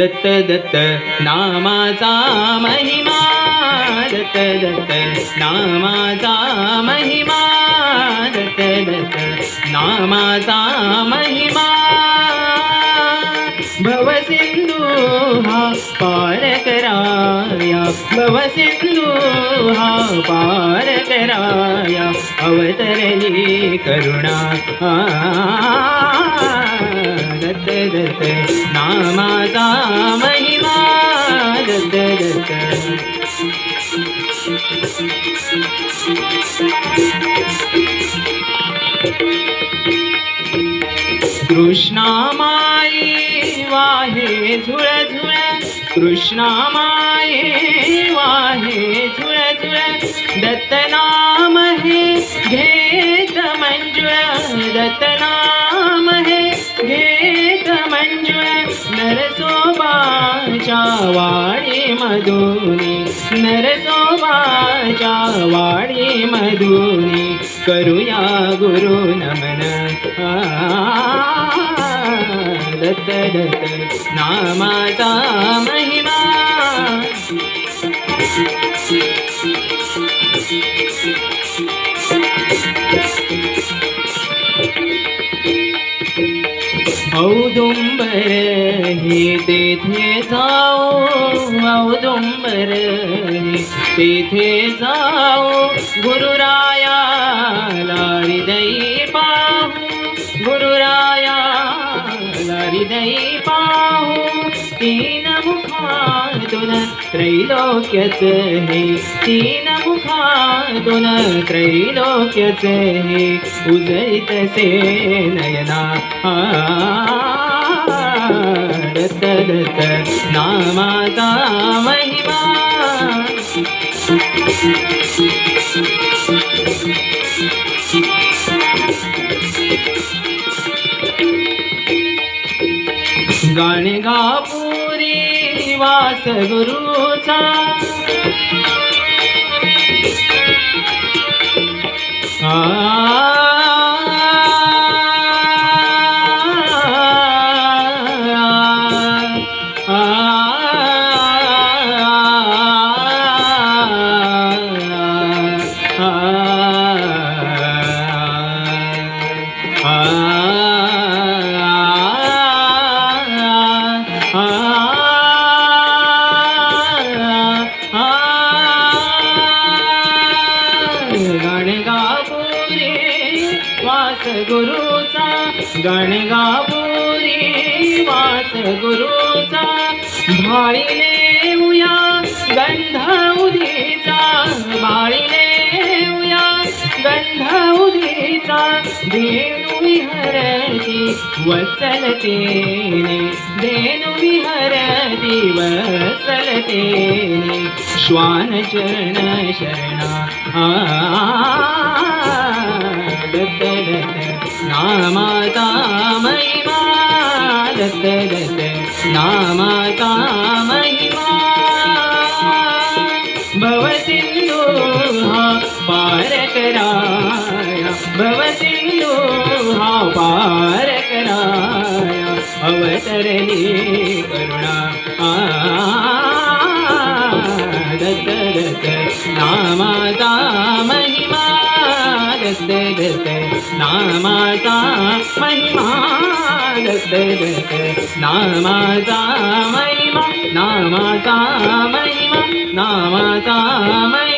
दत्त दत्त नामाचा महिमा। दत्त दत्त नामाचा महिमा दत्त दत्त नामाचा महिमा. भवसिंधु हा पार कराया भवसिंधु हा पार कराया अवतरली करुणा आ, दत्त दत्त नामाचा महिमा दत्त दत्त कृष्णामाई वाहे झुळ झुळ। कृष्णामाई वाहे झुळ झुळ। दत्तनाम हे घेत मंजुळ। दत्तनाम हे घेत मंजुळ। नरसोबाच्या वाणी मधुनी देवाच्या वाडी मधुनी करूया गुरु नमन दत्त दत्त नामाचा महिमा Thank you. औदुंबर हे तेथे जाओ औदुंबर तेथे जाओ गुरुरायाला हृदयी पाहू गुरुरायाला हृदयी तीन मुखातून त्रैलोक्यच हे तीन मुखातून त्रैलोक्यच हे उजळीतसे नयना दत्त दत्त नामाचा महिमा। गाणे गापू वास गुरुचा आ, वास गुरुचा गणगापुरी वास गुरुचा भाळीले उया गंध उदीचा भाळीले उया गंध उदीचा धेनु विहरती वत्सलतेने धेनु विहरती वसलते श्वान चरण शरणा आ, दत्त दत्त नामाता महिमा दत्त दत्त नामाता महिमा भवसिंधू हा पार कराया भवसिंधू हा पार कराया अवतरली करुणा नामाचा महिमा दत्त दत्त नामाचा महिमा नामाचा महिमा नामाचा महिमा